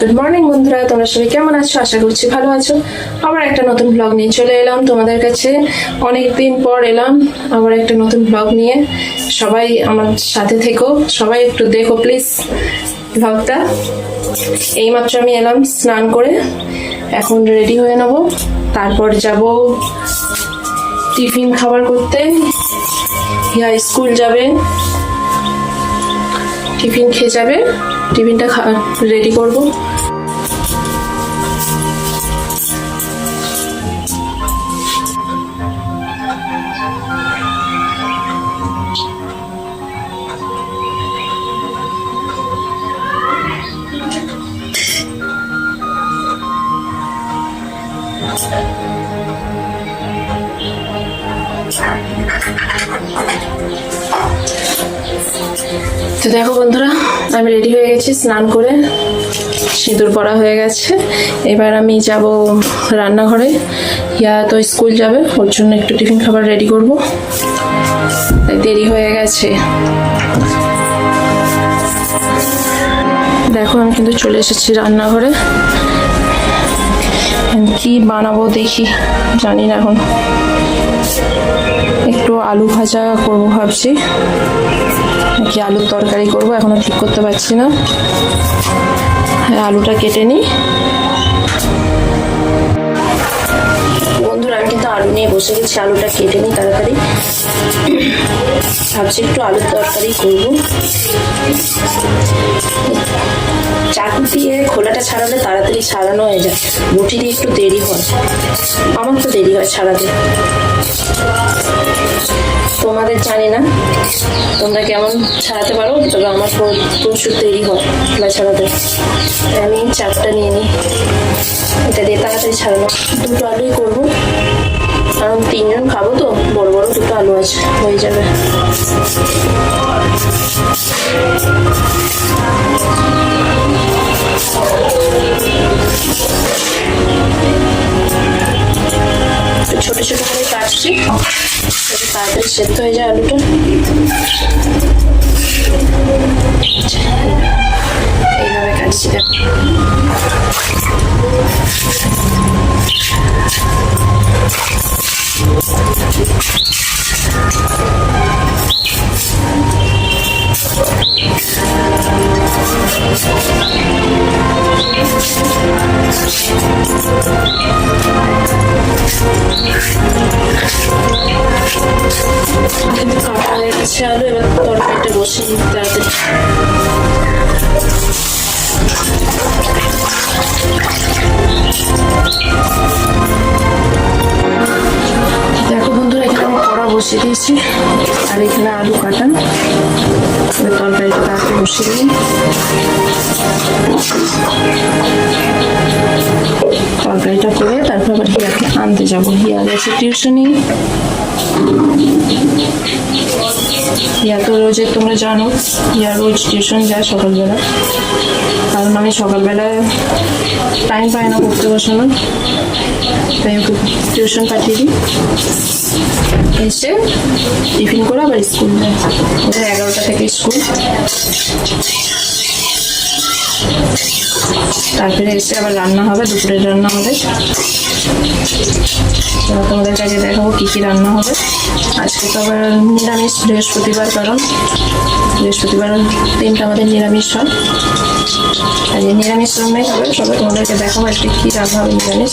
Good morning বন্ধুরা। তোমরা সবাই কেমন আছো? আশা করছি ভালো আছো। আবার একটা নতুন ব্লগ নিয়ে চলে এলাম তোমাদের কাছে। অনেক দিন পর এলাম আবার একটা নতুন ব্লগ নিয়ে। সবাই আমার সাথে থেকো। সবাই একটু দেখো প্লিজ ব্লগটা এইমাত্র আমি এলাম স্নান করে। এখন রেডি হয়ে নেব। তারপর যাব টিফিন খাবার করতে। ইয়া, স্কুল যাবে। টিফিন খেয়ে যাবে। টিফিনটা রেডি করব। তো দেখো বন্ধুরা, আমি রেডি হয়ে গেছি, স্নান করে। সিঁদুর পরা হয়ে গেছে। এবার আমি যাব রান্নাঘরে। ইয়া তো স্কুল যাবে, ওর জন্য একটু টিফিন খাবার রেডি করব। দেরি হয়ে গেছে। দেখো, আমি কিন্তু চলে এসেছি রান্নাঘরে। কি বানাবো দেখি, জানি না এখন। একটু আলু ভাজা করব ভাবছি। নাকি আলুর তরকারি করব এখনও ঠিক করতে পারছি না। হ্যাঁ, আলুটা কেটে নিই। বন্ধুরা আমি কিন্তু আলু নিয়ে বসে গেছি আলুটা কেটে নিই তাড়াতাড়ি। ভাবছি একটু আলুর তরকারি করব। চাকু দিয়ে খোলাটা ছাড়ালে তাড়াতাড়ি ছাড়ানো হয়ে যায়। বটি দিয়ে একটু দেরি হয়। আমার তো দেরি হয় ছাড়াতে। তোমাদের জানি না। তোমরা কেমন ছাড়াতে পারো? তবে আমার প্র- প্রচুর দেরি হয় খোলা ছাড়াতে। আমি চাপটা নিয়ে নিই। এটা দিয়ে তাড়াতাড়ি ছাড়ানো। দুটো আলুই করব। কারণ তিনজন খাব তো, বড় বড় দুটো আলু আছে, হয়ে যাবে। ছোট ছোট করে কাটছি। তাড়াতাড়ি সেদ্ধ হয়ে যায় আলুটা। এইভাবে কাটছি দেখো। বসে তাড়াতাড়ি। দেখো বন্ধুরা, এখানে কড়া বসিয়ে দিয়েছি, আর এখানে আলু কাটান তরকারিটা তাড়াতাড়ি বসিয়ে দিই। তরকারিটা করে তারপর আবার হিয়াকে আনতে যাব। হিয়া গেছে টিউশনি। ইয়া তো রোজে তোমরা জানো ইয়া রোজ টিউশন যায় সকালবেলা। কারণ আমি সকালবেলা টাইম পাই না পড়তে বসানো তাই ওকে টিউশন পাঠিয়ে দিই। এসে টিফিন করে আবার স্কুল যায়। ওদের এগারোটা থেকে স্কুল তারপরে এসে আবার রান্না হবে, দুপুরের রান্না তো তোমাদের কাছে দেখাবো কী কী রান্না হবে। আজকে তো আবার নিরামিষ বৃহস্পতিবার কারণ। বৃহস্পতিবার দিনটা আমাদের নিরামিষ হয়। আর নিরামিষ রান্নাই হবে। সবাই তোমাদেরকে দেখাবো আজকে কী রান্না হবে নিরামিষ।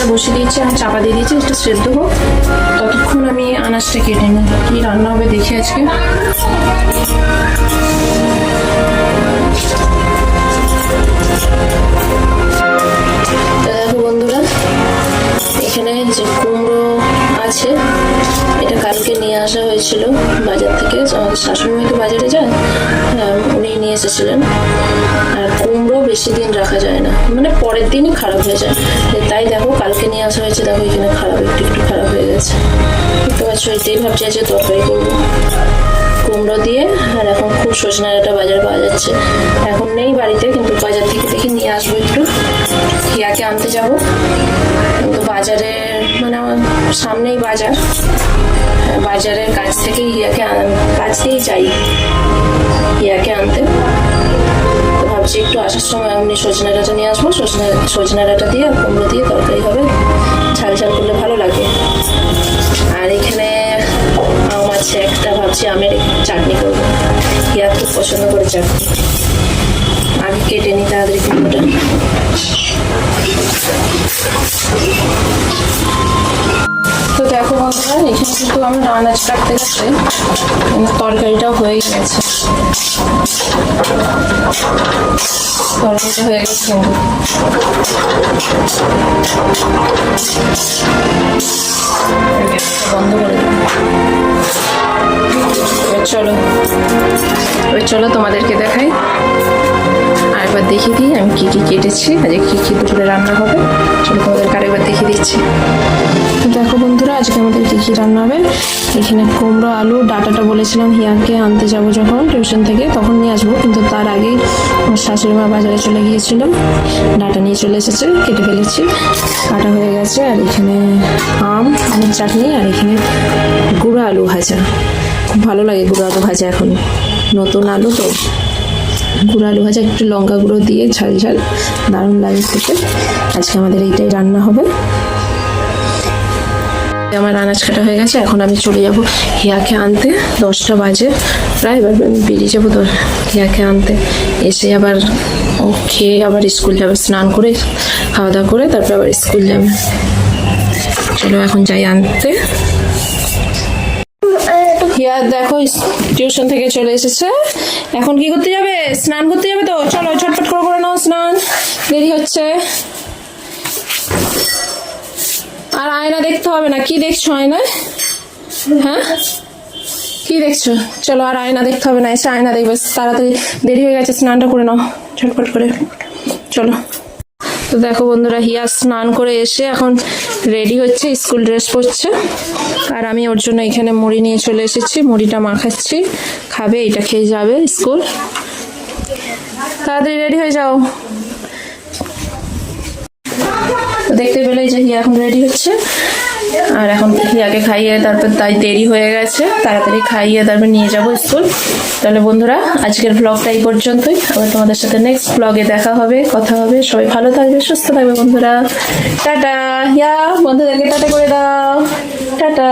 তরকারিটা বসিয়ে দিয়েছি আর চাপা দিয়ে দিয়েছি, একটু সেদ্ধ হোক। ততক্ষণ আমি আনাজটা কেটে নিই কি রান্না হবে দেখি আজকে। দেখো বন্ধুরা, এখানে যে আছে, এটা কালকে নিয়ে আসা হয়েছিল বাজার থেকে। শাশুড়ি তো বাজারে যায় উনি নিয়ে এসেছিলেন। বেশি দিন রাখা যায় না। মানে পরের দিনই খারাপ হয়ে যায়। তাই দেখো, কালকে নিয়ে আসা হয়েছে, দেখো এখানে খারাপ, একটু একটু খারাপ হয়ে গেছে। দেখতে পাচ্ছ এটাই ভাবছি যে তরকারি করব। কুমড়ো দিয়ে, আর এখন খুব সজনা ডাঁটা বাজার পাওয়া যাচ্ছে। এখন নেই বাড়িতে, কিন্তু বাজার থেকে দেখি নিয়ে আসব একটু। হিয়াকে আনতে যাব। কিন্তু বাজারে মানে আমার সামনেই বাজার। বাজারের কাছ থেকেই হিয়াকে কাছ দিয়েই যাই। হিয়াকে আনতে। তো ভাবছি একটু আসার সময় আমি সজনা ডাঁটা নিয়ে আসব। সজনা সজনা ডাঁটা দিয়ে, কুমড়ো দিয়ে তরকারি হবে। ঝাল ঝাল করলে ভালো লাগে। আর এখানে আম আছে, একটা ভাবছি আমের চাটনি করব। হিয়া খুব পছন্দ করে চাটনি। আগে কেটে নিই তাড়াতাড়ি কুমড়োটা। তো দেখো বন্ধুরা, এখানে কিন্তু আমার আনাজ কাটতে গেছে তরকারিটাও হয়ে গেছে। হয়ে গেছে। বন্ধ চলো চলো তোমাদেরকে দেখাই। আর একবার দেখিয়ে দিই আমি কি কি কেটেছি, আজকে কি কি দুপুরে রান্না হবে। চলো তোমাদেরকে আরেকবার দেখিয়ে দিচ্ছি। আজকে আমাদের কি কি রান্না হবে? এখানে কুমড়ো, আলু, ডাটাটা বলেছিলাম হিয়াকে আনতে যাব যখন টিউশন থেকে, তখন নিয়ে আসব, কিন্তু তার আগেই আমার শাশুড়ি মা বাজারে চলে গিয়েছিল ডাটা নিয়ে চলে এসেছে, কেটে ফেলেছি। কাটা হয়ে গেছে, আর এখানে আম, আমের চাটনি, আর এখানে গুঁড়ো আলু ভাজা। খুব ভালো লাগে গুঁড়ো আলু ভাজা এখন। নতুন আলু তো। গুঁড়ো আলু ভাজা, একটু লঙ্কা গুঁড়ো দিয়ে ঝাল ঝাল, দারুণ লাগে খেতে। আজকে আমাদের এইটাই রান্না হবে। আমার আনাজ কাটা হয়ে গেছে, এখন আমি চলে যাব হিয়াকে আনতে। দশটা বাজে। প্রায় এবার বেরিয়ে যাব হিয়াকে আনতে। এসে আবার ও খেয়ে আবার স্কুল যাবে, স্নান করে, খাওয়া দাওয়া করে, তারপর আবার স্কুল যাবে। চলো এখন যাই আনতে। হিয়া, দেখো টিউশন থেকে চলে এসেছে। এখন কি করতে যাবে? স্নান করতে যাবে তো? চলো, ঝটপট করে করে নাও স্নান। দেরি হচ্ছে। আর আয়না দেখতে হবে না। কি দেখছ আয়নায়? হ্যাঁ? কি দেখছ? চলো আর আয়না দেখতে হবে না, এসে আয়না দেখবে। তাড়াতাড়ি দেরি হয়ে গেছে, স্নানটা করে নাও। ঝটপট করে। চলো। তো দেখো বন্ধুরা, হিয়া স্নান করে এসে এখন রেডি হচ্ছে, স্কুল ড্রেস পরছে। আর আমি ওর জন্য এখানে মুড়ি নিয়ে চলে এসেছি। মুড়িটা মাখাচ্ছি। খাবে, এটা খেয়ে যাবে স্কুল। তাড়াতাড়ি রেডি হয়ে যাও। দেখতে পেলে যে হিয়া এখন রেডি হচ্ছে। আর এখন হিয়াকে খাইয়ে তারপর তাই দেরি হয়ে গেছে। তাড়াতাড়ি খাইয়ে তারপর নিয়ে যাব স্কুল। তাহলে বন্ধুরা, আজকের ব্লগটা এই পর্যন্তই। আবার তোমাদের সাথে নেক্সট ব্লগে দেখা হবে, কথা হবে। সবাই ভালো থাকবে, সুস্থ থাকবে বন্ধুরা। টাটা, হিয়া, বন্ধুদেরকে টাটা করে দাও। টাটা।